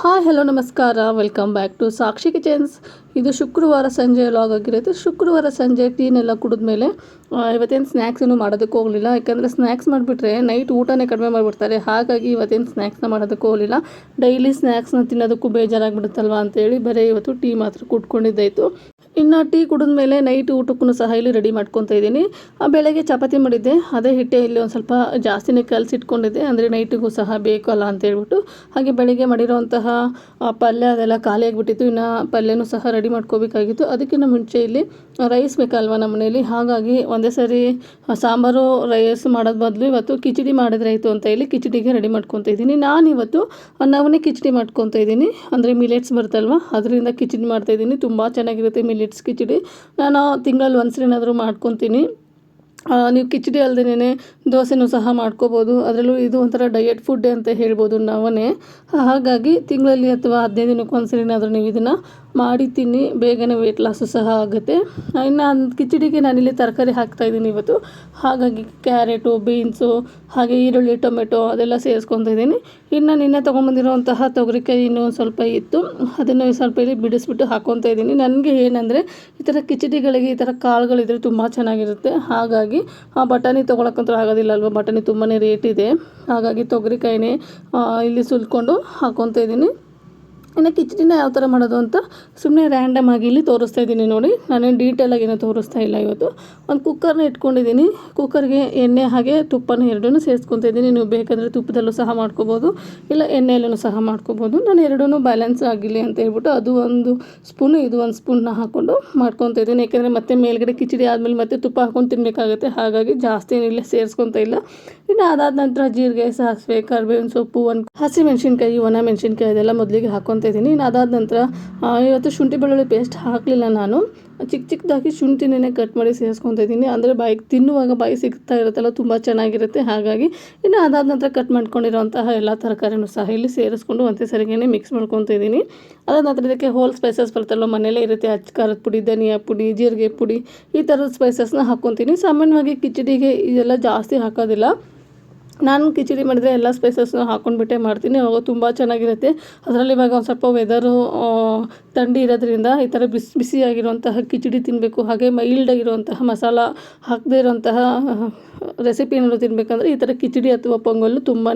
Hi hello ನಮಸ್ಕಾರ. Welcome back to Sakshi kitchens ಇದು ಶುಕ್ರವಾರ ಸಂಜೆ ಲಾಗ್ ಆಗಿರುತ್ತೆ. ಶುಕ್ರವಾರ ಸಂಜೆ ಟೀನೆಲ್ಲ ಕುಡಿದ್ಮೇಲೆ ಇವತ್ತೇನು ಇವತ್ತೇನು ಸ್ನ್ಯಾಕ್ಸನ್ನು ಮಾಡೋದಕ್ಕೆ ಹೋಗಲಿಲ್ಲ. ಯಾಕಂದರೆ ಸ್ನ್ಯಾಕ್ಸ್ ಮಾಡಿಬಿಟ್ರೆ ನೈಟ್ ಊಟನೇ ಕಡಿಮೆ ಮಾಡಿಬಿಡ್ತಾರೆ. ಹಾಗಾಗಿ ಇವತ್ತೇನು ಸ್ನ್ಯಾಕ್ಸ್ನ ಮಾಡೋದಕ್ಕೆ ಹೋಗಲಿಲ್ಲ. ಡೈಲಿ ಸ್ನ್ಯಾಕ್ಸ್ನ ತಿನ್ನೋದಕ್ಕೂ ಬೇಜಾರಾಗಿಬಿಡುತ್ತಲ್ವಾ ಅಂತೇಳಿ ಬರೀ ಇವತ್ತು ಟೀ ಮಾತ್ರ ಕುಟ್ಕೊಂಡಿದ್ದಾಯಿತು ಇನ್ನು ಟೀ ಕುಡಿದ್ಮೇಲೆ ನೈಟ್ ಊಟಕ್ಕೂ ಸಹ ಇಲ್ಲಿ ರೆಡಿ ಮಾಡ್ಕೊತಾ ಇದ್ದೀನಿ. ಬೆಳಗ್ಗೆ ಚಪಾತಿ ಮಾಡಿದ್ದೆ. ಅದೇ ಹಿಟ್ಟೆ ಇಲ್ಲಿ ಒಂದು ಸ್ವಲ್ಪ ಜಾಸ್ತಿನೇ ಕಲಸಿಟ್ಕೊಂಡಿದ್ದೆ ಅಂದರೆ ನೈಟಿಗೂ ಸಹ ಬೇಕಲ್ಲ ಅಂತ ಹೇಳ್ಬಿಟ್ಟು. ಹಾಗೆ ಬೆಳಗ್ಗೆ ಮಾಡಿರೋಂತಹ ಪಲ್ಯ ಅದೆಲ್ಲ ಖಾಲಿ ಆಗಿಬಿಟ್ಟಿತ್ತು. ಇನ್ನು ಪಲ್ಯನೂ ಸಹ ರೆಡಿ ಮಾಡ್ಕೋಬೇಕಾಗಿತ್ತು. ಅದಕ್ಕಿಂತ ಮುಂಚೆ ಇಲ್ಲಿ ರೈಸ್ ಬೇಕಲ್ವ ನಮ್ಮ ಮನೇಲಿ ಹಾಗಾಗಿ ಒಂದೇ ಸರಿ ಸಾಂಬಾರು ರೈಸ್ ಮಾಡೋದು ಬದಲು ಇವತ್ತು ಕಿಚಡಿ ಮಾಡಿದ್ರೆ ಆಯಿತು ಅಂತ ಹೇಳಿ ಕಿಚಡಿಗೆ ರೆಡಿ ಮಾಡ್ಕೊತಾ ಇದ್ದೀನಿ. ನಾನು ಇವತ್ತು ನವನೇ ಕಿಚಡಿ ಮಾಡ್ಕೊತಾ ಇದ್ದೀನಿ. ಅಂದರೆ ಮಿಲೆಟ್ಸ್ ಬರುತ್ತಲ್ವ? ಅದರಿಂದ ಕಿಚಡಿ ಮಾಡ್ತಾ ಇದ್ದೀನಿ. ತುಂಬ ಚೆನ್ನಾಗಿರುತ್ತೆ ಮಿಲೆಟ್ಸ್ ಕಿಚಡಿ ನಾನು ತಿಂಗಳಲ್ಲಿ ಒಂದ್ಸರಿ ಏನಾದರೂ ಮಾಡ್ಕೊತೀನಿ ನೀವು ಕಿಚಡಿ ಅಲ್ಲದೇನೆ ದೋಸೆನೂ ಸಹ ಮಾಡ್ಕೋಬೋದು. ಅದರಲ್ಲೂ ಇದು ಒಂಥರ ಡಯಟ್ ಫುಡ್ ಅಂತ ಹೇಳ್ಬೋದು ನಾವೇ ಹಾಗಾಗಿ ತಿಂಗಳಲ್ಲಿ ಅಥವಾ ಹದಿನೈದು ದಿನಕ್ಕೆ ಒಂದ್ಸರಿನಾದರೂ ನೀವು ಇದನ್ನು ಮಾಡಿ ತಿನ್ನಿ ಬೇಗನೆ ವೆಯ್ಟ್ ಲಾಸು ಸಹ ಆಗುತ್ತೆ. ಇನ್ನು ಕಿಚಡಿಗೆ ನಾನಿಲ್ಲಿ ತರಕಾರಿ ಹಾಕ್ತಾಯಿದ್ದೀನಿ ಇವತ್ತು. ಹಾಗಾಗಿ ಕ್ಯಾರೆಟು, ಬೀನ್ಸು, ಹಾಗೆ ಈರುಳ್ಳಿ, ಟೊಮೆಟೊ ಅದೆಲ್ಲ ಸೇರಿಸ್ಕೊತಾ ಇದ್ದೀನಿ. ಇನ್ನು ನಿನ್ನೆ ತೊಗೊಂಬಂದಿರೋಂತಹ ತೊಗರಿಕಾಯಿ ಇನ್ನೂ ಒಂದು ಸ್ವಲ್ಪ ಇತ್ತು. ಅದನ್ನು ಸ್ವಲ್ಪ ಇಲ್ಲಿ ಬಿಡಿಸ್ಬಿಟ್ಟು ಹಾಕ್ಕೊತಾ ಇದ್ದೀನಿ. ನನಗೆ ಏನಂದರೆ ಈ ಥರ ಕಿಚಡಿಗಳಿಗೆ ಈ ಥರ ಕಾಳುಗಳಿದ್ರೆ ತುಂಬ ಚೆನ್ನಾಗಿರುತ್ತೆ. ಹಾಗಾಗಿ, ಆ ಬಟಾಣಿ ತೊಗೊಳಕ್ಕಂತೂ ಆಗೋದಿಲ್ಲ ಅಲ್ವಾ ಬಟಾಣಿ ತುಂಬಾ ರೇಟ್ ಇದೆ. ಹಾಗಾಗಿ ತೊಗರಿಕಾಯಿನೇ ಇಲ್ಲಿ ಸುಲ್ಕೊಂಡು ಹಾಕ್ಕೊತಾ ಇದ್ದೀನಿ. ಇನ್ನು ಕಿಚಡಿನ ಯಾವ ಥರ ಮಾಡೋದು ಅಂತ ಸುಮ್ಮನೆ ರ್ಯಾಂಡಮ್ ಆಗಿ ಇಲ್ಲಿ ತೋರಿಸ್ತಾ ಇದ್ದೀನಿ ನೋಡಿ. ನಾನೇನು ಡೀಟೇಲಾಗಿ ಏನೋ ತೋರಿಸ್ತಾ ಇಲ್ಲ ಇವತ್ತು. ಒಂದು ಕುಕ್ಕರ್ನ ಇಟ್ಕೊಂಡಿದ್ದೀನಿ. ಕುಕ್ಕರ್ಗೆ ಎಣ್ಣೆ ಹಾಗೆ ತುಪ್ಪನ ಎರಡೂ ಸೇರಿಸ್ಕೊತಾ ಇದ್ದೀನಿ. ನೀವು ಬೇಕಂದರೆ ತುಪ್ಪದಲ್ಲೂ ಸಹ ಮಾಡ್ಕೋಬೋದು. ಇಲ್ಲ ಎಣ್ಣೆಯಲ್ಲೂ ಸಹ ಮಾಡ್ಕೋಬೋದು. ನಾನು ಎರಡೂ ಬ್ಯಾಲೆನ್ಸ್ ಆಗಿಲ್ಲ ಅಂತ ಹೇಳ್ಬಿಟ್ಟು ಅದು ಒಂದು ಸ್ಪೂನು ಇದು ಒಂದು ಸ್ಪೂನ್ನ ಹಾಕ್ಕೊಂಡು ಮಾಡ್ಕೊತಾ ಇದ್ದೀನಿ. ಯಾಕೆಂದರೆ ಮತ್ತೆ ಮೇಲ್ಗಡೆ ಕಿಚಡಿ ಆದಮೇಲೆ ಮತ್ತೆ ತುಪ್ಪ ಹಾಕ್ಕೊಂಡು ತಿನ್ನಬೇಕಾಗುತ್ತೆ ಹಾಗಾಗಿ ಜಾಸ್ತಿ ಏನಿಲ್ಲ, ಸೇರಿಸ್ಕೊತಾ ಇಲ್ಲ. ಇನ್ನು ಅದಾದ ನಂತರ ಜೀರಿಗೆ, ಸಾಸಿವೆ, ಕರಿಬೇವಿನ ಸೊಪ್ಪು, ಒಂದು ಹಸಿ ಮೆಣಸಿನ್ಕಾಯಿ ಒಣ ಮೆಣಸಿನ್ಕಾಯಿ ಅದೆಲ್ಲ ಮೊದಲಿಗೆ ಹಾಕ್ಕೊತ ಇದ್ದೀನಿ. ಇನ್ನು ಅದಾದ ನಂತರ ಇವತ್ತು ಶುಂಠಿ ಬೆಳ್ಳುಳ್ಳಿ ಪೇಸ್ಟ್ ಹಾಕಲಿಲ್ಲ ನಾನು. ಚಿಕ್ಕ ಚಿಕ್ಕದಾಗಿ ಶುಂಠಿನೇ ಕಟ್ ಮಾಡಿ ಸೇರಿಸ್ಕೊತ ಇದ್ದೀನಿ. ಅಂದರೆ ಬಾಯಿಗೆ ತಿನ್ನುವಾಗ ಬಾಯಿ ಸಿಗ್ತಾ ಇರುತ್ತಲ್ಲ, ತುಂಬ ಚೆನ್ನಾಗಿರುತ್ತೆ. ಹಾಗಾಗಿ ಇನ್ನು ಅದಾದ ನಂತರ ಕಟ್ ಮಾಡ್ಕೊಂಡಿರುವಂತಹ ಎಲ್ಲ ತರಕಾರಿನೂ ಸಹ ಇಲ್ಲಿ ಸೇರಿಸ್ಕೊಂಡು ಒಂದೇ ಸರಿಗೇ ಮಿಕ್ಸ್ ಮಾಡ್ಕೊತ ಇದ್ದೀನಿ. ಅದಾದ ನಂತರ ಇದಕ್ಕೆ ಹೋಲ್ ಸ್ಪೈಸಸ್ ಬರುತ್ತಲ್ಲ ಮನೇಲೇ ಇರುತ್ತೆ ಅಚ್ಚ ಖಾರದ ಪುಡಿ, ಧನಿಯಾ ಪುಡಿ, ಜೀರಿಗೆ ಪುಡಿ, ಈ ಥರದ ಸ್ಪೈಸಸ್ನ ಹಾಕ್ಕೊತೀನಿ ಸಾಮಾನ್ಯವಾಗಿ ಕಿಚಡಿಗೆ ಇದೆಲ್ಲ ಜಾಸ್ತಿ ಹಾಕೋದಿಲ್ಲ. ನಾನು ಕಿಚಡಿ ಮಾಡಿದರೆ ಎಲ್ಲ ಸ್ಪೈಸಸ್ನು ಹಾಕ್ಕೊಂಡ್ಬಿಟ್ಟೆ ಮಾಡ್ತೀನಿ. ಅವಾಗ ತುಂಬ ಚೆನ್ನಾಗಿರುತ್ತೆ. ಅದರಲ್ಲಿ ಇವಾಗ ಒಂದು ಸ್ವಲ್ಪ ವೆದರು ಥಂಡಿ ಇರೋದ್ರಿಂದ ಈ ಥರ ಬಿಸಿ, ಬಿಸಿಯಾಗಿರುವಂತಹ ಕಿಚಡಿ ತಿನ್ನಬೇಕು ಹಾಗೆ ಮೈಲ್ಡ್ ಆಗಿರುವಂತಹ ಮಸಾಲ ಹಾಕದೇ ಇರುವಂತಹ ರೆಸಿಪಿ ಏನಾದ್ರು ತಿನ್ನಬೇಕಂದ್ರೆ ಈ ಥರ ಕಿಚಡಿ ಅಥವಾ ಪೊಂಗಲ್ಲು ತುಂಬಾ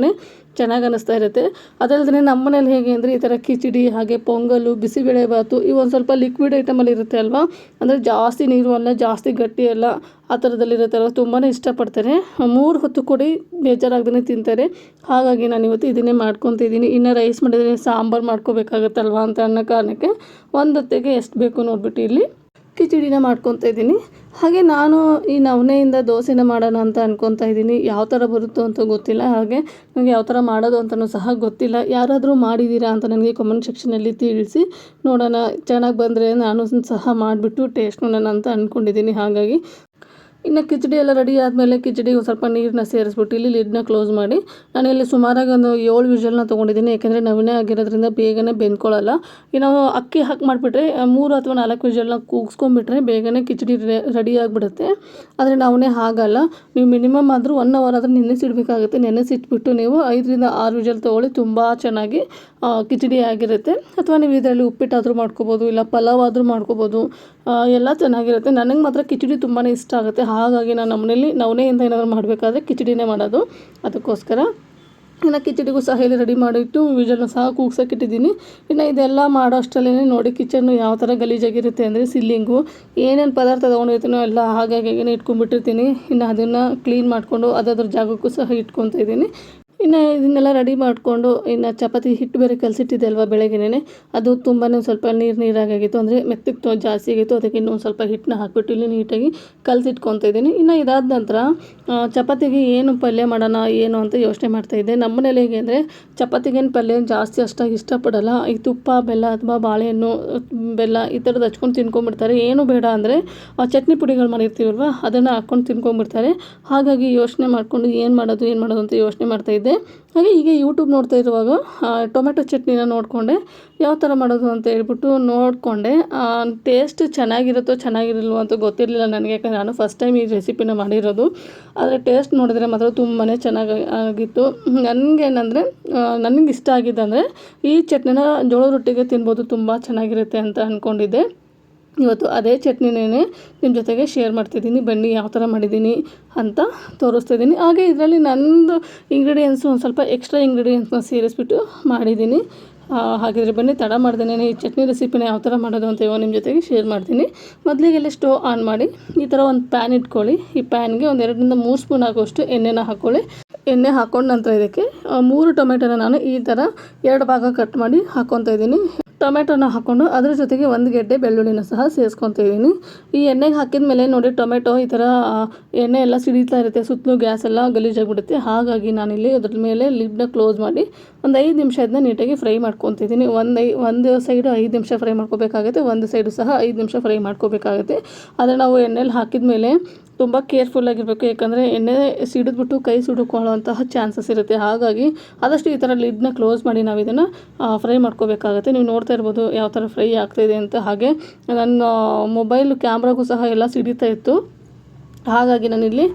ಚೆನ್ನಾಗಿ ಅನ್ನಿಸ್ತಾ ಇರುತ್ತೆ. ಅದಲ್ಲದೆ ನಮ್ಮ ಮನೇಲಿ ಹೇಗೆ ಅಂದರೆ ಈ ಥರ ಕಿಚಡಿ, ಹಾಗೆ ಪೊಂಗಲ್ಲು ಬಿಸಿಬೇಳೆಭಾತು ಇವು ಒಂದು ಸ್ವಲ್ಪ ಲಿಕ್ವಿಡ್ ಐಟಮಲ್ಲಿ ಇರುತ್ತೆ ಅಲ್ವಾ? ಅಂದರೆ ಜಾಸ್ತಿ ನೀರು ಅಲ್ಲ, ಜಾಸ್ತಿ ಗಟ್ಟಿ ಅಲ್ಲ, ಆ ಅಲ್ವಾ? ತುಂಬಾ ಇಷ್ಟಪಡ್ತಾರೆ. ಮೂರು ಹೊತ್ತು ಕೊಡಿ ಬೇಜಾರಾಗ್ದೇ ತಿಂತಾರೆ. ಹಾಗಾಗಿ ನಾನು ಇವತ್ತು ಇದನ್ನೇ ಮಾಡ್ಕೊತಿದ್ದೀನಿ. ಇನ್ನು ರೈಸ್ ಮಾಡಿದರೆ ಸಾಂಬಾರು ಮಾಡ್ಕೋಬೇಕಾಗತ್ತಲ್ವ ಅಂತ ಅನ್ನೋ ಕಾರಣಕ್ಕೆ ಒಂದು ಹೊತ್ತಿಗೆ ಎಷ್ಟು ಬೇಕು ನೋಡ್ಬಿಟ್ಟು ಇಲ್ಲಿ ಕಿಚಡಿನ ಮಾಡ್ಕೊತಾ ಇದ್ದೀನಿ. ಹಾಗೆ ನಾನು ಈ ನವಣೆಯಿಂದ ದೋಸೆನ ಮಾಡೋಣ ಅಂತ ಅನ್ಕೊತಾ ಇದ್ದೀನಿ. ಯಾವ ಥರ ಬರುತ್ತೋ ಅಂತ ಗೊತ್ತಿಲ್ಲ. ಹಾಗೆ ನನಗೆ ಯಾವ ಥರ ಮಾಡೋದು ಅಂತಲೂ ಸಹ ಗೊತ್ತಿಲ್ಲ. ಯಾರಾದರೂ ಮಾಡಿದ್ದೀರಾ ಅಂತ ನನಗೆ ಕಮೆಂಟ್ ಸೆಕ್ಷನಲ್ಲಿ ತಿಳಿಸಿ ನೋಡೋಣ. ಚೆನ್ನಾಗಿ ಬಂದರೆ ನಾನು ಸಹ ಮಾಡಿಬಿಟ್ಟು ಟೇಸ್ಟ್ ನೋಡೋಣ ಅಂತ ಅಂದ್ಕೊಂಡಿದ್ದೀನಿ ಹಾಗಾಗಿ ಇನ್ನು ಕಿಚಡಿ ಎಲ್ಲ ರೆಡಿ ಆದಮೇಲೆ ಕಿಚಡಿಗೆ ಸ್ವಲ್ಪ ನೀರನ್ನ ಸೇರಿಸ್ಬಿಟ್ಟು ಇಲ್ಲಿ ಲಿಡ್ನ ಕ್ಲೋಸ್ ಮಾಡಿ. ನಾನು ಇಲ್ಲಿ ಸುಮಾರಾಗಿ ಒಂದು ಏಳು ವಿಷಲ್ನ ತೊಗೊಂಡಿದ್ದೀನಿ ಯಾಕೆಂದರೆ ನವೀನೇ ಆಗಿರೋದ್ರಿಂದ ಬೇಗನೆ ಬೆಂದ್ಕೊಳ್ಳಲ್ಲ ಇನ್ನು ಅಕ್ಕಿ ಹಾಕಿ ಮಾಡಿಬಿಟ್ರೆ ಮೂರು ಅಥವಾ ನಾಲ್ಕು ವಿಷಲ್ನ ಕೂಗಿಸ್ಕೊಂಡ್ಬಿಟ್ರೆ ಬೇಗನೆ ಕಿಚಡಿ ರೆಡಿ ಆಗಿಬಿಡುತ್ತೆ. ಆದರೆ ನವಣೆ ಹಾಗಲ್ಲ. ನೀವು ಮಿನಿಮಮ್ ಆದರೂ ಒನ್ ಅವರ್ ಆದರೂ ನೆನೆಸಿಡಬೇಕಾಗುತ್ತೆ. ನೆನೆಸಿಟ್ಬಿಟ್ಟು ನೀವು ಐದರಿಂದ ಆರು ವಿಷಲ್ ತೊಗೊಳ್ಳಿ, ತುಂಬ ಚೆನ್ನಾಗಿ ಕಿಚಡಿ ಆಗಿರುತ್ತೆ. ಅಥವಾ ನೀವು ಇದರಲ್ಲಿ ಉಪ್ಪಿಟ್ಟಾದರೂ ಮಾಡ್ಕೋಬೋದು, ಇಲ್ಲ ಪಲಾವ್ ಆದರೂ ಮಾಡ್ಕೋಬೋದು. ಎಲ್ಲ ಚೆನ್ನಾಗಿರುತ್ತೆ. ನನಗೆ ಮಾತ್ರ ಕಿಚಡಿ ತುಂಬಾ ಇಷ್ಟ ಆಗುತ್ತೆ. ಹಾಗಾಗಿ ನಾನು ನಮ್ಮನೇಲಿ ನವಣೆಯಿಂದ ಏನಾದರೂ ಮಾಡಬೇಕಾದ್ರೆ ಕಿಚಡಿನೇ ಮಾಡೋದು. ಅದಕ್ಕೋಸ್ಕರ ಇನ್ನು ಕಿಚಡಿಗೂ ಸಹ ಇಲ್ಲಿ ರೆಡಿ ಮಾಡಿಟ್ಟು ವಿಜಲ್ನ ಸಹ ಕೂಗ್ಸೋಕ್ಕಿಟ್ಟಿದ್ದೀನಿ ಇನ್ನು ಇದೆಲ್ಲ ಮಾಡೋ ಅಷ್ಟರಲ್ಲೇ ನೋಡಿ ಕಿಚನ್ನು ಯಾವ ಥರ ಗಲೀಜಾಗಿರುತ್ತೆ ಅಂದರೆ ಸಿಲ್ಲಿಂಗು ಏನೇನು ಪದಾರ್ಥ ತೊಗೊಂಡಿರ್ತೀನೋ ಎಲ್ಲ ಹಾಗಾಗಿ ಇಟ್ಕೊಂಡ್ಬಿಟ್ಟಿರ್ತೀನಿ. ಇನ್ನು ಅದನ್ನು ಕ್ಲೀನ್ ಮಾಡಿಕೊಂಡು ಅದಾದ್ರ ಜಾಗಕ್ಕೂ ಸಹ ಇಟ್ಕೊತಾ ಇದ್ದೀನಿ. ಇನ್ನು ಇದನ್ನೆಲ್ಲ ರೆಡಿ ಮಾಡಿಕೊಂಡು ಇನ್ನು ಚಪಾತಿ ಹಿಟ್ಟು ಬೇರೆ ಕಲಸಿಟ್ಟಿದ್ದೆ ಅಲ್ವಾ ಬೆಳಗ್ಗೆನೇ ಅದು ತುಂಬಾ ಸ್ವಲ್ಪ ನೀರು ನೀರಾಗಿತ್ತು ಅಂದರೆ ಮೆತ್ತಗೆ ತೊ, ಜಾಸ್ತಿ ಆಗಿತ್ತು. ಅದಕ್ಕೆ ಇನ್ನೊಂದು ಸ್ವಲ್ಪ ಹಿಟ್ಟನ್ನ ಹಾಕಿಬಿಟ್ಟು ಇಲ್ಲಿ ನೀಟಾಗಿ ಕಲಸಿಟ್ಕೊತಾ ಇದ್ದೀನಿ. ಇನ್ನು ಇದಾದ ನಂತರ ಚಪಾತಿಗೆ ಏನು ಪಲ್ಯ ಮಾಡೋಣ, ಏನು ಅಂತ ಯೋಚನೆ ಮಾಡ್ತಾಯಿದ್ದೆ ನಮ್ಮ ಮನೇಲಿ ಹೇಗೆ ಅಂದರೆ, ಚಪಾತಿಗೇನು ಪಲ್ಯ ಜಾಸ್ತಿ ಅಷ್ಟಾಗಿ ಇಷ್ಟಪಡಲ್ಲ. ಈ ತುಪ್ಪ, ಬೆಲ್ಲ ಅಥವಾ ಬಾಳೆಹಣ್ಣು, ಬೆಲ್ಲ ಈ ಥರದ್ದು ಹಚ್ಕೊಂಡು ತಿನ್ಕೊಂಬಿಡ್ತಾರೆ ಏನು ಬೇಡ ಅಂದರೆ ಚಟ್ನಿ ಪುಡಿಗಳು ಮಾಡಿರ್ತೀವಲ್ವ, ಅದನ್ನು ಹಾಕ್ಕೊಂಡು ತಿನ್ಕೊಂಡ್ಬಿಡ್ತಾರೆ. ಹಾಗಾಗಿ ಯೋಚನೆ ಮಾಡಿಕೊಂಡು ಏನು ಮಾಡೋದು ಏನು ಮಾಡೋದು ಅಂತ ಯೋಚನೆ ಮಾಡ್ತಾಯಿದ್ದೆ ಹಾಗೆ ಹೀಗೆ ಯೂಟ್ಯೂಬ್ ನೋಡ್ತಾ ಇರುವಾಗ ಟೊಮೆಟೊ ಚಟ್ನಿನ ನೋಡಿಕೊಂಡೆ. ಯಾವ ಥರ ಮಾಡೋದು ಅಂತ ಹೇಳ್ಬಿಟ್ಟು ನೋಡಿಕೊಂಡೆ. ಟೇಸ್ಟ್ ಚೆನ್ನಾಗಿರುತ್ತೋ ಚೆನ್ನಾಗಿರಲ್ವೋ ಅಂತ ಗೊತ್ತಿರಲಿಲ್ಲ ನನಗೆ, ಯಾಕಂದರೆ ನಾನು ಫಸ್ಟ್ ಟೈಮ್ ಈ ರೆಸಿಪಿನ ಮಾಡಿರೋದು. ಆದರೆ ಟೇಸ್ಟ್ ನೋಡಿದ್ರೆ ಮಾತ್ರ ತುಂಬಾ ಚೆನ್ನಾಗಿ ಆಗಿತ್ತು. ನನಗೇನಂದರೆ ನನಗೆ ಇಷ್ಟ ಆಗಿದ್ದಂದರೆ ಈ ಚಟ್ನಿನ ಜೋಳದ ರೊಟ್ಟಿಗೆ ತಿನ್ಬೋದು, ತುಂಬ ಚೆನ್ನಾಗಿರುತ್ತೆ ಅಂತ ಅಂದ್ಕೊಂಡಿದ್ದೆ ಇವತ್ತು ಅದೇ ಚಟ್ನಿನೇ ನಿಮ್ಮ ಜೊತೆಗೆ ಶೇರ್ ಮಾಡ್ತಿದ್ದೀನಿ. ಬನ್ನಿ ಯಾವ ಥರ ಮಾಡಿದ್ದೀನಿ ಅಂತ ತೋರಿಸ್ತಿದ್ದೀನಿ. ಹಾಗೆ ಇದರಲ್ಲಿ ನಂದು ಇಂಗ್ರೀಡಿಯೆಂಟ್ಸು ಒಂದು ಸ್ವಲ್ಪ ಎಕ್ಸ್ಟ್ರಾ ಇಂಗ್ರೀಡಿಯೆಂಟ್ಸ್ನ ಸೇರಿಸ್ಬಿಟ್ಟು ಮಾಡಿದ್ದೀನಿ. ಹಾಗಿದ್ರೆ ಬನ್ನಿ ತಡ ಮಾಡ್ದೇನೆ ಈ ಚಟ್ನಿ ರೆಸಿಪಿನ ಯಾವ ಥರ ಮಾಡೋದು ಅಂತ ಇವಾಗ ನಿಮ್ಮ ಜೊತೆಗೆ ಶೇರ್ ಮಾಡ್ತೀನಿ. ಮೊದಲಿಗೆಲ್ಲ ಸ್ಟೋವ್ ಆನ್ ಮಾಡಿ ಈ ಥರ ಒಂದು ಪ್ಯಾನ್ ಇಟ್ಕೊಳ್ಳಿ. ಈ ಪ್ಯಾನ್ಗೆ ಒಂದು ಎರಡರಿಂದ ಮೂರು ಸ್ಪೂನ್ ಆಗುವಷ್ಟು ಎಣ್ಣೆನ ಹಾಕ್ಕೊಳ್ಳಿ ಎಣ್ಣೆ ಹಾಕ್ಕೊಂಡು ನಂತರ ಇದಕ್ಕೆ ಮೂರು ಟೊಮೆಟೊನ ನಾನು ಈ ಥರ ಎರಡು ಭಾಗ ಕಟ್ ಮಾಡಿ ಹಾಕ್ಕೊತಾ ಇದ್ದೀನಿ ಟೊಮೆಟೊನ ಹಾಕ್ಕೊಂಡು ಅದ್ರ ಜೊತೆಗೆ ಒಂದು ಗೆಡ್ಡೆ ಬೆಳ್ಳುಳ್ಳಿನ ಸಹ ಸೇರಿಸ್ಕೊತಿದ್ದೀನಿ ಈ ಎಣ್ಣೆಗೆ ಹಾಕಿದ ಮೇಲೆ ನೋಡಿ ಟೊಮೆಟೊ ಈ ಥರ ಎಣ್ಣೆ ಎಲ್ಲ ಸಿಡಿತಾ ಇರುತ್ತೆ ಸುತ್ತಲೂ ಗ್ಯಾಸ್ ಎಲ್ಲ ಗಲೀಜಾಗ್ಬಿಡುತ್ತೆ. ಹಾಗಾಗಿ ನಾನಿಲ್ಲಿ ಅದ್ರ ಮೇಲೆ ಲಿಡ್ನ ಕ್ಲೋಸ್ ಮಾಡಿ ಒಂದು ಐದು ನಿಮಿಷ ಇದನ್ನ ನೀಟಾಗಿ ಫ್ರೈ ಮಾಡ್ಕೊತಿದ್ದೀನಿ ಒಂದು ಐ, ಒಂದು ಸೈಡು ಐದು ನಿಮಿಷ ಫ್ರೈ ಮಾಡ್ಕೋಬೇಕಾಗುತ್ತೆ, ಒಂದು ಸೈಡು ಸಹ ಐದು ನಿಮಿಷ ಫ್ರೈ ಮಾಡ್ಕೋಬೇಕಾಗುತ್ತೆ. ಆದರೆ ನಾವು ಎಣ್ಣೆಲಿ ಹಾಕಿದ ಮೇಲೆ ತುಂಬ ಕೇರ್ಫುಲ್ಲಾಗಿರಬೇಕು ಯಾಕಂದರೆ ಎಣ್ಣೆ ಸಿಡಿದ್ಬಿಟ್ಟು ಕೈ ಸುಡುಕೊಳ್ಳುವಂತಹ ಚಾನ್ಸಸ್ ಇರುತ್ತೆ. ಹಾಗಾಗಿ ಆದಷ್ಟು ಈ ಥರ ಲಿಡ್ನ ಕ್ಲೋಸ್ ಮಾಡಿ ನಾವು ಇದನ್ನು ಫ್ರೈ ಮಾಡ್ಕೋಬೇಕಾಗುತ್ತೆ. ನೀವು ನೋಡ್ತಾ ಇರ್ಬೋದು ಯಾವ ಥರ ಫ್ರೈ ಆಗ್ತಾಯಿದೆ ಅಂತ. ಹಾಗೆ ನನ್ನ ಮೊಬೈಲ್ ಕ್ಯಾಮ್ರಾಗೂ ಸಹ ಎಲ್ಲ ಸಿಡಿತಾ ಇತ್ತು. ಹಾಗಾಗಿ ನಾನಿಲ್ಲಿ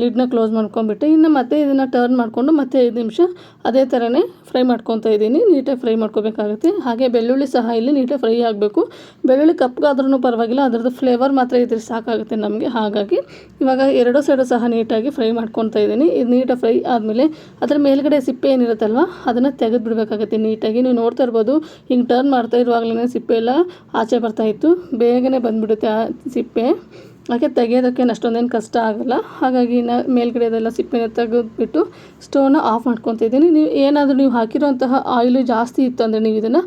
ಲಿಡ್ನ ಕ್ಲೋಸ್ ಮಾಡ್ಕೊಂಡ್ಬಿಟ್ಟೆ, ಇನ್ನು ಮತ್ತೆ ಇದನ್ನು ಟರ್ನ್ ಮಾಡಿಕೊಂಡು ಮತ್ತೆ ಐದು ನಿಮಿಷ ಅದೇ ಥರನೇ ಫ್ರೈ ಮಾಡ್ಕೊತಾ ಇದ್ದೀನಿ. ನೀಟಾಗಿ ಫ್ರೈ ಮಾಡ್ಕೋಬೇಕಾಗುತ್ತೆ. ಹಾಗೆ ಬೆಳ್ಳುಳ್ಳಿ ಸಹ ಇಲ್ಲಿ ನೀಟಾಗಿ ಫ್ರೈ ಆಗಬೇಕು. ಬೆಳ್ಳುಳ್ಳಿ ಕಪ್ಗಾದ್ರೂ ಪರವಾಗಿಲ್ಲ, ಅದರದ್ದು ಫ್ಲೇವರ್ ಮಾತ್ರ ಇದ್ರೆ ಸಾಕಾಗುತ್ತೆ ನಮಗೆ. ಹಾಗಾಗಿ ಇವಾಗ ಎರಡೂ ಸೈಡು ಸಹ ನೀಟಾಗಿ ಫ್ರೈ ಮಾಡ್ಕೊತಾ ಇದ್ದೀನಿ. ಇದು ನೀಟಾಗಿ ಫ್ರೈ ಆದಮೇಲೆ ಅದರ ಮೇಲ್ಗಡೆ ಸಿಪ್ಪೆ ಏನಿರುತ್ತಲ್ವ, ಅದನ್ನು ತೆಗೆದು ಬಿಡಬೇಕಾಗುತ್ತೆ ನೀಟಾಗಿ. ನೀವು ನೋಡ್ತಾ ಇರ್ಬೋದು, ಹಿಂಗೆ ಟರ್ನ್ ಮಾಡ್ತಾ ಇರುವಾಗಲೇ ಸಿಪ್ಪೆ ಎಲ್ಲ ಆಚೆ ಬರ್ತಾ ಇತ್ತು. ಬೇಗನೆ ಬಂದುಬಿಡುತ್ತೆ ಆ ಸಿಪ್ಪೆ. ಹಾಗೆ ತೆಗೆಯೋದಕ್ಕೆ ಅಷ್ಟೊಂದೇನು ಕಷ್ಟ ಆಗಲ್ಲ. ಹಾಗಾಗಿ ನಾ ಮೇಲ್ಗಡೆದೆಲ್ಲ ಸಿಪ್ಪೆನ ತೆಗೆದುಬಿಟ್ಟು ಸ್ಟೋವ್ನ ಆಫ್ ಮಾಡ್ಕೊತಿದ್ದೀನಿ ನೀವು ಏನಾದರೂ ನೀವು ಹಾಕಿರೋಂತಹ ಆಯಿಲು ಜಾಸ್ತಿ ಇತ್ತು ಅಂದರೆ ನೀವು ಇದನ್ನು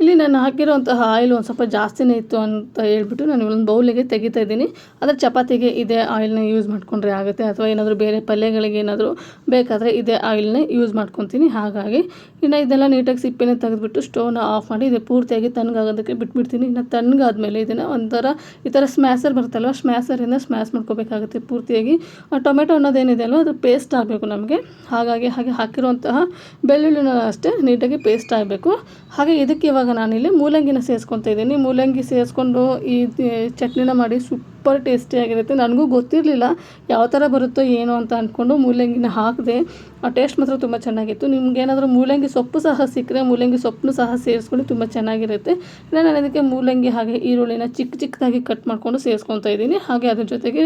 ಇಲ್ಲಿ ನಾನು ಹಾಕಿರೋಂತಹ ಆಯಿಲ್ ಒಂದು ಸ್ವಲ್ಪ ಜಾಸ್ತಿನೇ ಇತ್ತು ಅಂತ ಹೇಳ್ಬಿಟ್ಟು ನಾನು ಒಂದು ಬೌಲಿಗೆ ತೆಗಿತಾ ಇದ್ದೀನಿ. ಅದರ ಚಪಾತಿಗೆ ಇದೇ ಆಯಿಲ್ನ ಯೂಸ್ ಮಾಡ್ಕೊಂಡ್ರೆ ಆಗುತ್ತೆ. ಅಥವಾ ಏನಾದರೂ ಬೇರೆ ಪಲ್ಯಗಳಿಗೆ ಏನಾದರೂ ಬೇಕಾದರೆ ಇದೇ ಆಯಿಲ್ನ ಯೂಸ್ ಮಾಡ್ಕೊತೀನಿ. ಹಾಗಾಗಿ ಇನ್ನು ಇದೆಲ್ಲ ನೀಟಾಗಿ ಸಿಪ್ಪೆನ ತೆಗೆದುಬಿಟ್ಟು ಸ್ಟೋನ ಆಫ್ ಮಾಡಿ, ಇದು ಪೂರ್ತಿಯಾಗಿ ತಣ್ಣಗಾಗೋದಕ್ಕೆ ಬಿಟ್ಬಿಡ್ತೀನಿ. ಇನ್ನು ತಣ್ಣಗಾದ್ಮೇಲೆ ಇದನ್ನು ಒಂಥರ, ಈ ಥರ ಸ್ಮ್ಯಾಸರ್ ಬರುತ್ತಲ್ವ ಸ್ಮ್ಯಾಸರಿಂದ ಸ್ಮ್ಯಾಸ್ ಮಾಡ್ಕೋಬೇಕಾಗುತ್ತೆ ಪೂರ್ತಿಯಾಗಿ. ಆ ಟೊಮೆಟೊ ಅನ್ನೋದೇನಿದೆಯಲ್ಲ ಅದು ಪೇಸ್ಟ್ ಆಗಬೇಕು ನಮಗೆ. ಹಾಗಾಗಿ ಹಾಗೆ ಹಾಕಿರುವಂತಹ ಬೆಳ್ಳುಳ್ಳಿನ ಅಷ್ಟೇ ನೀಟಾಗಿ ಪೇಸ್ಟ್ ಆಗಬೇಕು. ಹಾಗೆ ಇದಕ್ಕೆ ಇವಾಗ ನಾನಿಲ್ಲಿ ಮೂಲಂಗಿನ ಸೇರಿಸ್ಕೊತಾ ಇದ್ದೀನಿ. ಮೂಲಂಗಿ ಸೇರಿಸ್ಕೊಂಡು ಈ ಚಟ್ನಿನ ಮಾಡಿ ಸೂಪರ್ ಟೇಸ್ಟಿಯಾಗಿರುತ್ತೆ ನನಗೂ ಗೊತ್ತಿರಲಿಲ್ಲ ಯಾವ ಥರ ಬರುತ್ತೋ ಏನೋ ಅಂತ ಅಂದ್ಕೊಂಡು ಮೂಲಂಗಿನ ಹಾಕಿದೆ, ಆ ಟೇಸ್ಟ್ ಮಾತ್ರ ತುಂಬ ಚೆನ್ನಾಗಿತ್ತು. ನಿಮ್ಗೇನಾದರೂ ಮೂಲಂಗಿ ಸೊಪ್ಪು ಸಹ ಸಿಕ್ಕರೆ ಮೂಲಂಗಿ ಸೊಪ್ಪನ್ನು ಸಹ ಸೇರಿಸ್ಕೊಂಡು ತುಂಬ ಚೆನ್ನಾಗಿರುತ್ತೆ. ನಾನು ಅದಕ್ಕೆ ಮೂಲಂಗಿ ಹಾಗೆ ಈರುಳ್ಳಿನ ಚಿಕ್ಕ ಚಿಕ್ಕದಾಗಿ ಕಟ್ ಮಾಡಿಕೊಂಡು ಸೇರಿಸ್ಕೊತಾ ಇದ್ದೀನಿ. ಹಾಗೆ ಅದ್ರ ಜೊತೆಗೆ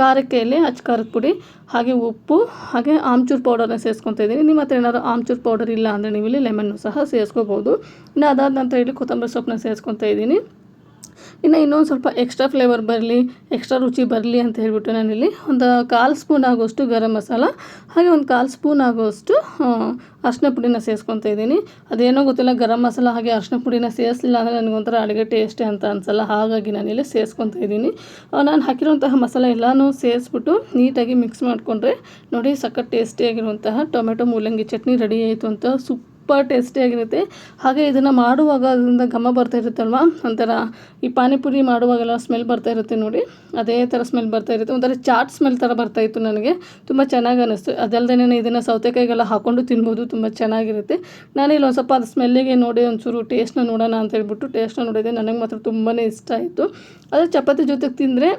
ಖಾರಕ್ಕೆ ಎಲೆ ಅಚ್ಚ ಖಾರದ ಪುಡಿ, ಹಾಗೆ ಉಪ್ಪು, ಹಾಗೆ ಆಮ್ಚೂರ್ ಪೌಡರ್ನ ಸೇರಿಸ್ಕೊತಾ ಇದ್ದೀನಿ. ನಿಮ್ಮ ಹತ್ರ ಏನಾದರೂ ಆಮ್ಚೂರ್ ಪೌಡರ್ ಇಲ್ಲ ಅಂದರೆ ನೀವು ಇಲ್ಲಿ ಲೆಮನ್ನು ಸಹ ಸೇರಿಸ್ಕೋಬೋದು. ಇನ್ನು ಅದಾದ ನಂತರ ಇಲ್ಲಿ ಕೊತ್ತಂಬರಿ ಸೊಪ್ಪನ್ನ ಸೇರಿಸ್ಕೊತಾ ಇದ್ದೀನಿ. ಇನ್ನು ಇನ್ನೊಂದು ಸ್ವಲ್ಪ ಎಕ್ಸ್ಟ್ರಾ ಫ್ಲೇವರ್ ಬರಲಿ ಎಕ್ಸ್ಟ್ರಾ ರುಚಿ ಬರಲಿ ಅಂತ ಹೇಳಿಬಿಟ್ಟು ನಾನಿಲ್ಲಿ ಒಂದು ಕಾಲು ಸ್ಪೂನ್ ಆಗೋಷ್ಟು ಗರಂ ಮಸಾಲ, ಹಾಗೆ ಒಂದು ಕಾಲು ಸ್ಪೂನ್ ಆಗೋಷ್ಟು ಅರ್ಶಿನ ಪುಡಿನ ಸೇರಿಸ್ಕೊತಾ ಇದ್ದೀನಿ. ಅದೇನೋ ಗೊತ್ತಿಲ್ಲ, ಗರಂ ಮಸಾಲ ಹಾಗೆ ಅರಿಶಿನ ಪುಡಿನ ಸೇರಿಸಲಿಲ್ಲ ಅಂದರೆ ನನಗೊಂಥರ ಅಡುಗೆ ಟೇಸ್ಟೇ ಅಂತ ಅನ್ಸಲ್ಲ, ಹಾಗಾಗಿ ನಾನಿಲ್ಲಿ ಸೇರಿಸ್ಕೊತಾ ಇದ್ದೀನಿ. ನಾನು ಹಾಕಿರುವಂತಹ ಮಸಾಲೆ ಎಲ್ಲನೂ ಸೇರಿಸ್ಬಿಟ್ಟು ನೀಟಾಗಿ ಮಿಕ್ಸ್ ಮಾಡಿಕೊಂಡ್ರೆ ನೋಡಿ ಸಖತ್ ಟೇಸ್ಟಿಯಾಗಿರುವಂತಹ ಟೊಮೆಟೊ ಮೂಲಂಗಿ ಚಟ್ನಿ ರೆಡಿ ಆಯಿತು ಅಂತ ಸೂಪ್ ಸೂಪರ್ ಟೇಸ್ಟಿಯಾಗಿರುತ್ತೆ ಹಾಗೆ ಇದನ್ನು ಮಾಡುವಾಗ ಅದರಿಂದ ಘಮ ಬರ್ತಾ ಇರುತ್ತಲ್ವ? ಒಂಥರ ಈ ಪಾನಿಪುರಿ ಮಾಡುವಾಗೆಲ್ಲ ಸ್ಮೆಲ್ ಬರ್ತಾ ಇರುತ್ತೆ ನೋಡಿ. ಅದೇ ಥರ ಸ್ಮೆಲ್ ಬರ್ತಾ ಇರುತ್ತೆ. ಒಂಥರ ಚಾಟ್ ಸ್ಮೆಲ್ ಥರ ಬರ್ತಾ ಇತ್ತು ನನಗೆ. ತುಂಬ ಚೆನ್ನಾಗಿ ಅನ್ನಿಸ್ತು ಅದಲ್ಲದೆ ಇದನ್ನು ಸೌತೆಕಾಯಿಗೆಲ್ಲ ಹಾಕ್ಕೊಂಡು ತಿನ್ಬೋದು. ತುಂಬ ಚೆನ್ನಾಗಿರುತ್ತೆ. ನಾನಿಲ್ಲಿ ಒಂದು ಸ್ವಲ್ಪ ಅದು ಸ್ಮೆಲ್ಲಿಗೆ ನೋಡಿ ಒಂಚೂರು ಟೇಸ್ಟ್ನ ನೋಡೋಣ ಅಂತ ಹೇಳ್ಬಿಟ್ಟು ಟೇಸ್ಟ್ನ ನೋಡಿದೆ. ನನಗೆ ಮಾತ್ರ ತುಂಬಾ ಇಷ್ಟ ಆಯಿತು. ಅದೇ ಚಪಾತಿ ಜೊತೆಗೆ ತಿಂದರೆ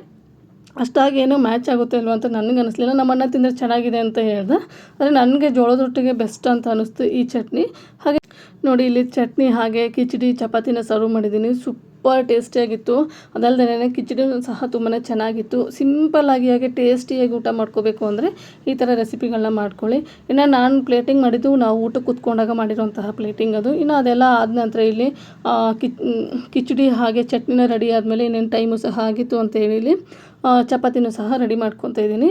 ಅಷ್ಟಾಗಿ ಏನೋ ಮ್ಯಾಚ್ ಆಗುತ್ತೆ ಅಲ್ವ ಅಂತ ನನಗೆ ಅನ್ನಿಸ್ಲಿಲ್ಲ ನಮ್ಮ ಅಣ್ಣ ತಿಂದರೆ ಚೆನ್ನಾಗಿದೆ ಅಂತ ಹೇಳ್ದೆ. ಆದರೆ ನನಗೆ ಜೋಳದ ರೊಟ್ಟಿಗೆ ಬೆಸ್ಟ್ ಅಂತ ಅನ್ನಿಸ್ತು ಈ ಚಟ್ನಿ. ಹಾಗೆ ನೋಡಿ ಇಲ್ಲಿ ಚಟ್ನಿ ಹಾಗೆ ಕಿಚಡಿ ಚಪಾತಿನ ಸರ್ವ್ ಮಾಡಿದ್ದೀನಿ. ಸೂಪರ್ ಟೇಸ್ಟಿಯಾಗಿತ್ತು ಅದಲ್ಲದೆ ಕಿಚಡಿ ಸಹ ತುಂಬಾ ಚೆನ್ನಾಗಿತ್ತು. ಸಿಂಪಲ್ಲಾಗಿ ಹಾಗೆ ಟೇಸ್ಟಿಯಾಗಿ ಊಟ ಮಾಡ್ಕೋಬೇಕು ಅಂದರೆ ಈ ಥರ ರೆಸಿಪಿಗಳನ್ನ ಮಾಡ್ಕೊಳ್ಳಿ. ಇನ್ನು ನಾನು ಪ್ಲೇಟಿಂಗ್ ಮಾಡಿದ್ದು ನಾವು ಊಟಕ್ಕೆ ಕೂತ್ಕೊಂಡಾಗ ಮಾಡಿರೋಂತಹ ಪ್ಲೇಟಿಂಗ್ ಅದು. ಇನ್ನು ಅದೆಲ್ಲ ಆದ ನಂತರ ಇಲ್ಲಿ ಕಿಚ್ ಕಿಚಡಿ ಹಾಗೆ ಚಟ್ನಿನ ರೆಡಿ ಆದಮೇಲೆ ಇನ್ನೇನು ಟೈಮು ಸಹ ಆಗಿತ್ತು ಅಂತ ಆ, ಚಪಾತಿನೂ ಸಹ ರೆಡಿ ಮಾಡ್ಕೊತಾ ಇದ್ದೀನಿ.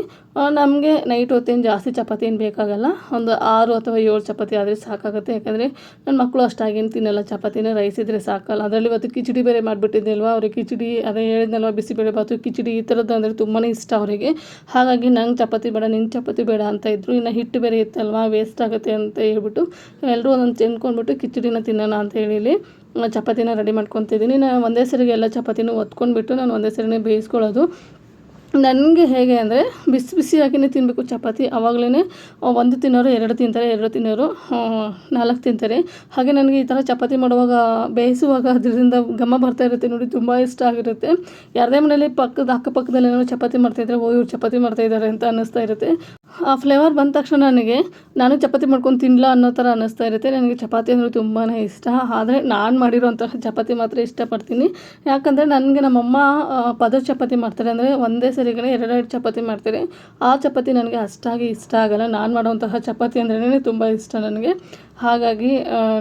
ನಮಗೆ ನೈಟ್ ಹೊತ್ತೇನು ಜಾಸ್ತಿ ಚಪಾತಿ ಏನು ಬೇಕಾಗಲ್ಲ. ಒಂದು ಆರು ಅಥವಾ ಏಳು ಚಪಾತಿ ಆದರೆ ಸಾಕಾಗುತ್ತೆ. ಯಾಕಂದರೆ ನನ್ನ ಮಕ್ಕಳು ಅಷ್ಟಾಗೇನು ತಿನ್ನಲ್ಲ. ಚಪಾತಿನ ರೈಸ್ ಇದ್ದರೆ ಸಾಕಲ್ಲ. ಅದರಲ್ಲಿ ಇವತ್ತು ಕಿಚಡಿ ಬೇರೆ ಮಾಡಿಬಿಟ್ಟಿದ್ದೆ ಅಲ್ವಾ ಅವ್ರಿಗೆ ಕಿಚಡಿ ಅದೇ ಹೇಳಿದ್ನಲ್ವ? ಬಿಸಿಬೇಳೆಬಾತು ಕಿಚಡಿ ಈ ಥರದ್ದು ಅಂದರೆ ತುಂಬಾ ಇಷ್ಟ ಅವರಿಗೆ. ಹಾಗಾಗಿ ನಂಗೆ ಚಪಾತಿ ಬೇಡ ನಿನ್ನ ಚಪಾತಿ ಬೇಡ ಅಂತ ಇದ್ದರು ಇನ್ನು ಹಿಟ್ಟು ಬೇರೆ ಇತ್ತಲ್ವ? ವೇಸ್ಟ್ ಆಗುತ್ತೆ ಅಂತ ಹೇಳ್ಬಿಟ್ಟು ಎಲ್ಲರೂ ಒಂದೊಂದು ತಿನ್ಕೊಂಡ್ಬಿಟ್ಟು ಕಿಚಡಿನ ತಿನ್ನೋಣ ಅಂತ ಹೇಳಿ ಚಪಾತಿನ ರೆಡಿ ಮಾಡ್ಕೊತಿದ್ದೀನಿ ನಾನು ಒಂದೇ ಸರಿಗೆ ಎಲ್ಲ ಚಪಾತಿನೂ ಒತ್ಕೊಂಡ್ಬಿಟ್ಟು ನಾನು ಒಂದೇ ಸರಿನೇ ಬೇಯಿಸ್ಕೊಳ್ಳೋದು. ನನಗೆ ಹೇಗೆ ಅಂದರೆ ಬಿಸಿ ಬಿಸಿಯಾಗಿಯೇ ತಿನ್ನಬೇಕು ಚಪಾತಿ ಆವಾಗಲೇ ಒಂದು ತಿನ್ನೋರು ಎರಡು ತಿಂತಾರೆ, ಎರಡು ತಿನ್ನೋರು ನಾಲ್ಕು ತಿಂತಾರೆ. ಹಾಗೆ ನನಗೆ ಈ ಥರ ಚಪಾತಿ ಮಾಡುವಾಗ ಬೇಯಿಸುವಾಗ ಅದರಿಂದ ಘಮ ಬರ್ತಾ ಇರುತ್ತೆ ನೋಡಿ, ತುಂಬ ಇಷ್ಟ ಆಗಿರುತ್ತೆ. ಯಾರದೇ ಮನೇಲಿ ಪಕ್ಕದ, ಅಕ್ಕಪಕ್ಕದಲ್ಲಿ ಏನಾದ್ರು ಚಪಾತಿ ಮಾಡ್ತಾಯಿದ್ರೆ ಓ, ಇವ್ರು ಚಪಾತಿ ಮಾಡ್ತಾಯಿದ್ದಾರೆ ಅಂತ ಅನ್ನಿಸ್ತಾ ಇರುತ್ತೆ. ಆ ಫ್ಲೇವರ್ ಬಂದ ತಕ್ಷಣ ನನಗೆ, ನಾನು ಚಪಾತಿ ಮಾಡ್ಕೊಂಡು ತಿನ್ನಲ್ಲ ಅನ್ನೋ ಥರ ಅನ್ನಿಸ್ತಾ ಇರುತ್ತೆ. ನನಗೆ ಚಪಾತಿ ಅಂದರೆ ತುಂಬಾ ಇಷ್ಟ. ಆದರೆ ನಾನು ಮಾಡಿರೋಂತಹ ಚಪಾತಿ ಮಾತ್ರ ಇಷ್ಟಪಡ್ತೀನಿ. ಯಾಕಂದರೆ ನನಗೆ ನಮ್ಮಮ್ಮ ಪದರ ಚಪಾತಿ ಮಾಡ್ತಾರೆ ಅಂದರೆ ಒಂದೇ ಸರಿಗಡೆ ಎರಡೆರಡು ಚಪಾತಿ ಮಾಡ್ತೀರಿ. ಆ ಚಪಾತಿ ನನಗೆ ಅಷ್ಟಾಗಿ ಇಷ್ಟ ಆಗಲ್ಲ. ನಾನು ಮಾಡುವಂತಹ ಚಪಾತಿ ಅಂದ್ರೇ ತುಂಬ ಇಷ್ಟ ನನಗೆ. ಹಾಗಾಗಿ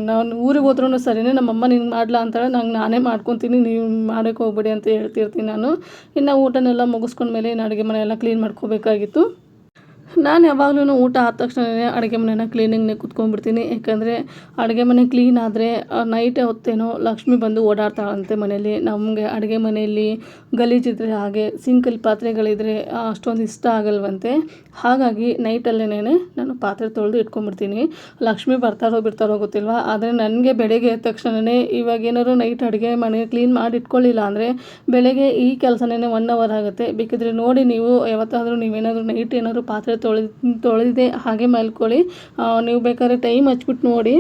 ನಾನು ಊರಿಗೆ ಹೋದ್ರೂ ಸರಿನೇ, ನಮ್ಮಮ್ಮ ನಿನ್ಗೆ ಮಾಡ್ಲಾ ಅಂತಾಳೆ, ನಂಗೆ ನಾನೇ ಮಾಡ್ಕೊತೀನಿ, ನೀವು ಮಾಡೋಕ್ಕೆ ಹೋಗ್ಬೇಡಿ ಅಂತ ಹೇಳ್ತಿರ್ತೀನಿ ನಾನು. ಇನ್ನು ಊಟನೆಲ್ಲ ಮುಗಿಸ್ಕೊಂಡ್ಮೇಲೆ ಇನ್ನು ಅಡುಗೆ ಮನೆ ಎಲ್ಲ ಕ್ಲೀನ್ ಮಾಡ್ಕೋಬೇಕಾಗಿತ್ತು. ನಾನು ಯಾವಾಗಲೂ ಊಟ ಆದ ತಕ್ಷಣವೇ ಅಡುಗೆ ಮನೆನ ಕ್ಲೀನಿಂಗ್ನೇ ಕುತ್ಕೊಂಡ್ಬಿಡ್ತೀನಿ. ಯಾಕಂದರೆ ಅಡುಗೆ ಮನೆ ಕ್ಲೀನ್ ಆದರೆ ನೈಟ್ ಹೊತ್ತೇನೋ ಲಕ್ಷ್ಮಿ ಬಂದು ಓಡಾಡ್ತಾಳಂತೆ ಮನೆಯಲ್ಲಿ. ನಮಗೆ ಅಡುಗೆ ಮನೆಯಲ್ಲಿ ಗಲೀಜಿದ್ರೆ ಹಾಗೆ ಸಿಂಕಲ್ಲಿ ಪಾತ್ರೆಗಳಿದ್ರೆ ಅಷ್ಟೊಂದು ಇಷ್ಟ ಆಗಲ್ವಂತೆ. ಹಾಗಾಗಿ ನೈಟಲ್ಲೇನೇ ನಾನು ಪಾತ್ರೆ ತೊಳೆದು ಇಟ್ಕೊಂಡ್ಬಿಡ್ತೀನಿ. ಲಕ್ಷ್ಮಿ ಬರ್ತಾರೋ ಬಿಡ್ತಾರೋ ಗೊತ್ತಿಲ್ವ? ಆದರೆ ನನಗೆ ಬೆಳಗ್ಗೆ ಎದ್ದ ತಕ್ಷಣವೇ ಇವಾಗ ಏನಾದ್ರು ನೈಟ್ ಅಡುಗೆ ಮನೆ ಕ್ಲೀನ್ ಮಾಡಿ ಇಟ್ಕೊಳ್ಳಿಲ್ಲ ಅಂದರೆ ಬೆಳಗ್ಗೆ ಈ ಕೆಲಸನೇ ಒನ್ ಅವರ್ ಆಗುತ್ತೆ. ಬೇಕಿದ್ರೆ ನೋಡಿ ನೀವು ಯಾವತ್ತಾದರೂ ನೀವೇನಾದರೂ ನೈಟ್ ಏನಾದರೂ ಪಾತ್ರೆ ತೊಳೆ ತೊಳೆದೆ ಹಾಗೆ ಮಲ್ಕೊಳ್ಳಿ. ನೀವು ಬೇಕಾದ್ರೆ ಟೈಮ್ ಹಚ್ಬಿಟ್ಟು ನೋಡಿ.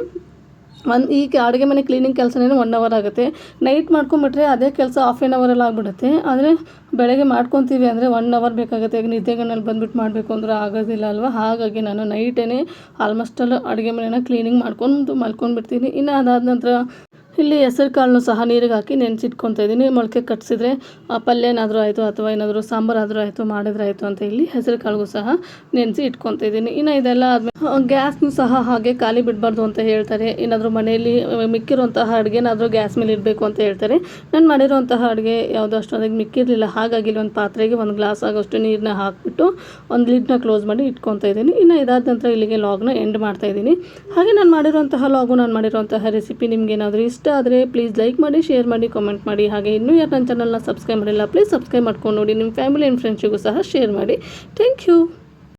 ಒಂದು ಈಗ ಅಡುಗೆ ಮನೆ ಕ್ಲೀನಿಂಗ್ ಕೆಲಸನೇ ಒನ್ ಅವರ್ ಆಗುತ್ತೆ. ನೈಟ್ ಮಾಡ್ಕೊಂಬಿಟ್ರೆ ಅದೇ ಕೆಲಸ ಹಾಫ್ ಆ್ಯನ್ ಅವರಲ್ಲಿ ಆಗಿಬಿಡುತ್ತೆ. ಆದರೆ ಬೆಳಗ್ಗೆ ಮಾಡ್ಕೊತೀವಿ ಅಂದರೆ ಒನ್ ಅವರ್ ಬೇಕಾಗುತ್ತೆ. ಈಗ ನಿದ್ದೆಗಣ್ಣಲ್ಲಿ ಬಂದುಬಿಟ್ಟು ಮಾಡಬೇಕು ಅಂದರೆ ಆಗೋದಿಲ್ಲ ಅಲ್ವಾ? ಹಾಗಾಗಿ ನಾನು ನೈಟೇ ಆಲ್ಮೋಸ್ಟ್ ಅಲ್ಲಿ ಅಡುಗೆ ಮನೆನ ಕ್ಲೀನಿಂಗ್ ಮಾಡ್ಕೊಂಡು ಮಲ್ಕೊಂಡ್ಬಿಡ್ತೀನಿ. ಇನ್ನು ಅದಾದ ನಂತರ ಇಲ್ಲಿ ಹೆಸರು ಕಾಳನ್ನು ಸಹ ನೀರಿಗೆ ಹಾಕಿ ನೆನೆಸಿಟ್ಕೊತಾ ಇದ್ದೀನಿ. ಮೊಳಕೆ ಕಟ್ಸಿದ್ರೆ ಆ ಪಲ್ಯ ಏನಾದರೂ ಆಯಿತು ಅಥವಾ ಏನಾದರೂ ಸಾಂಬಾರಾದರೂ ಆಯಿತು, ಮಾಡಿದ್ರೆ ಆಯಿತು ಅಂತ ಇಲ್ಲಿ ಹೆಸರು ಕಾಳಿಗೂ ಸಹ ನೆನೆಸಿ ಇಟ್ಕೊತಾ ಇದ್ದೀನಿ. ಇನ್ನು ಇದೆಲ್ಲ ಆದಮೇಲೆ ಗ್ಯಾಸ್ನು ಸಹ ಹಾಗೆ ಖಾಲಿ ಬಿಡಬಾರ್ದು ಅಂತ ಹೇಳ್ತಾರೆ. ಏನಾದರೂ ಮನೆಯಲ್ಲಿ ಮಿಕ್ಕಿರುವಂತಹ ಅಡುಗೆನಾದರೂ ಗ್ಯಾಸ್ ಮೇಲೆ ಇಡಬೇಕು ಅಂತ ಹೇಳ್ತಾರೆ. ನಾನು ಮಾಡಿರುವಂತಹ ಅಡುಗೆ ಯಾವುದೋ ಅಷ್ಟೊಂದಾಗಿ ಮಿಕ್ಕಿರಲಿಲ್ಲ. ಹಾಗಾಗಿ ಇಲ್ಲಿ ಒಂದು ಪಾತ್ರೆಗೆ ಒಂದು ಗ್ಲಾಸ್ ಆಗೋಷ್ಟು ನೀರನ್ನ ಹಾಕಿಬಿಟ್ಟು ಒಂದು ಲಿಡ್ನ ಕ್ಲೋಸ್ ಮಾಡಿ ಇಟ್ಕೊತಾ ಇದ್ದೀನಿ. ಇನ್ನು ಇದಾದ ನಂತರ ಇಲ್ಲಿಗೆ ಲಾಗ್ನ ಎಂಡ್ ಮಾಡ್ತಾ ಇದ್ದೀನಿ. ಹಾಗೆ ನಾನು ಮಾಡಿರುವಂತಹ, ಲಾಗು ನಾನು ಮಾಡಿರುವಂತಹ ರೆಸಿಪಿ ನಿಮ್ಗೆ ಏನಾದರೂ ಇಷ್ಟ ಆದರೆ ಪ್ಲೀಸ್ ಲೈಕ್ ಮಾಡಿ ಶೇರ್ ಮಾಡಿ ಕಾಮೆಂಟ್ ಮಾಡಿ. ಹಾಗೆ ಇನ್ನೂ ಯಾರು ನನ್ನ ಚಾನಲ್ನ ಸಬ್ಸ್ಕ್ರೈಬ್ ಮಾಡಿಲ್ಲ ಪ್ಲೀಸ್ ಸಬ್ಸ್ಕ್ರೈಬ್ ಮಾಡ್ಕೊಂಡು ನೋಡಿ. ನಿಮ್ಮ ಫ್ಯಾಮಿಲಿ ಆ್ಯಂಡ್ ಫ್ರೆಂಡ್ಸಿಗೂ ಸಹ ಶೇರ್ ಮಾಡಿ. Thank you